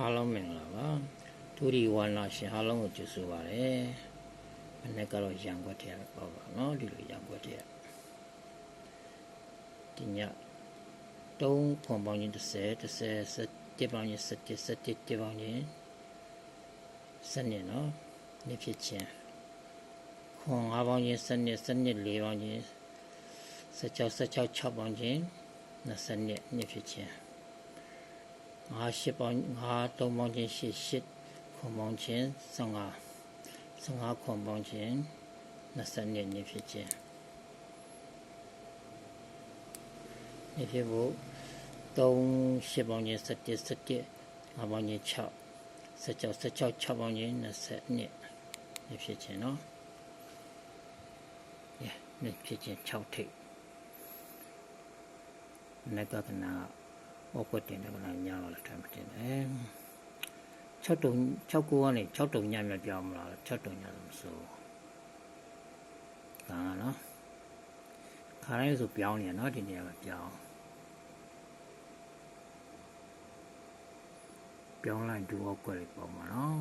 အားလုံးမင်္ဂလာပါဒူဒီဝါနာရှင်အားလုံးကိုကျေးဇူးပါတယ်မနေ့ကတော့ရံခွက်ထဲပေါ့ပါနော်ဒီလိုရံခွက်ထဲဒီညတုံးခွန်ပေါင်းချင်း30 30 17ပေါင်းချင်း17 17ပေါင်းချင်းစနစ်နော်နေ့ဖြစ်ချင်းခွန်5ပေါင်းချင်းစနစ်စနစ်4ပေါင်းချင်း16 16 6ပေါင်းချင်း20နှစ်နေ့ဖြစ်ချင်း ငါရှစ်ပေါင်းငါသုံးပေါင်းချင်းရှစ်ရှစ်ခွန်ပေါင်းချင်း15 15ခွန်ပေါင်းချင်း20နှစ်နှစ်ဖြစ်ချင်းနှစ်ဖြစ်ဖို့3ရှစ်ပေါင်းချင်း17 17ငါပေါင်းချင်း6 16 16 6ပေါင်းချင်း20နှစ်နှစ်ဖြစ်ချင်းနော်ညနှစ်ဖြစ်ချင်း6ထိပ်နဂကနာ ဩကွက်တင်တယ်ကနာညာလာတယ်မတင်တယ်6တုံ6ကိုကနေ6တုံညမြပြောင်းမလား6တုံညလို့မဆိုဒါကနော်ခါတိုင်းဆိုပြောင်းနေရနော်ဒီနေရာမှာပြောင်းပြောင်းလိုက်ဒူဩကွက်လေးပေါ့မှာနော်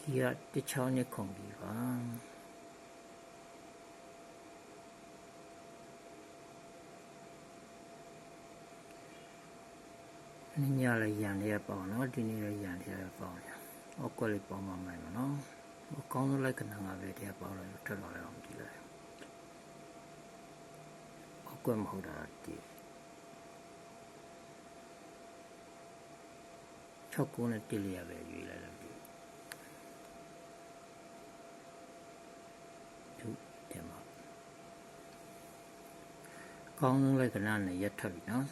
qui a တချောင်းနဲ့ခုန်ပြီပါ နင်းညလည်းရန်လေးပေါ့နော်ဒီနေ့လည်းရန်လေးပေါ့ညာအောက်ကွက်လေးပေါ့မှမယ်နော်အကောင်းဆုံးလိုက်ကနငါပဲတရားပေါ့လို့ထွက်လာတယ်အောင်ကြည့်လိုက်အောက်ကွက်မဟုတ်တာဒီ6ကိုနဲ့တိလျာပဲရွေးလိုက်တယ်ဒီသူတယ်မှာအကောင်းဆုံးလိုက်ကနနဲ့ရက်ထွက်ပြီနော်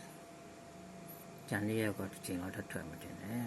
ကြံလေးရက်ကတော့တစ်ချိန်တော့ထပ်ထွက်မှတင်တယ်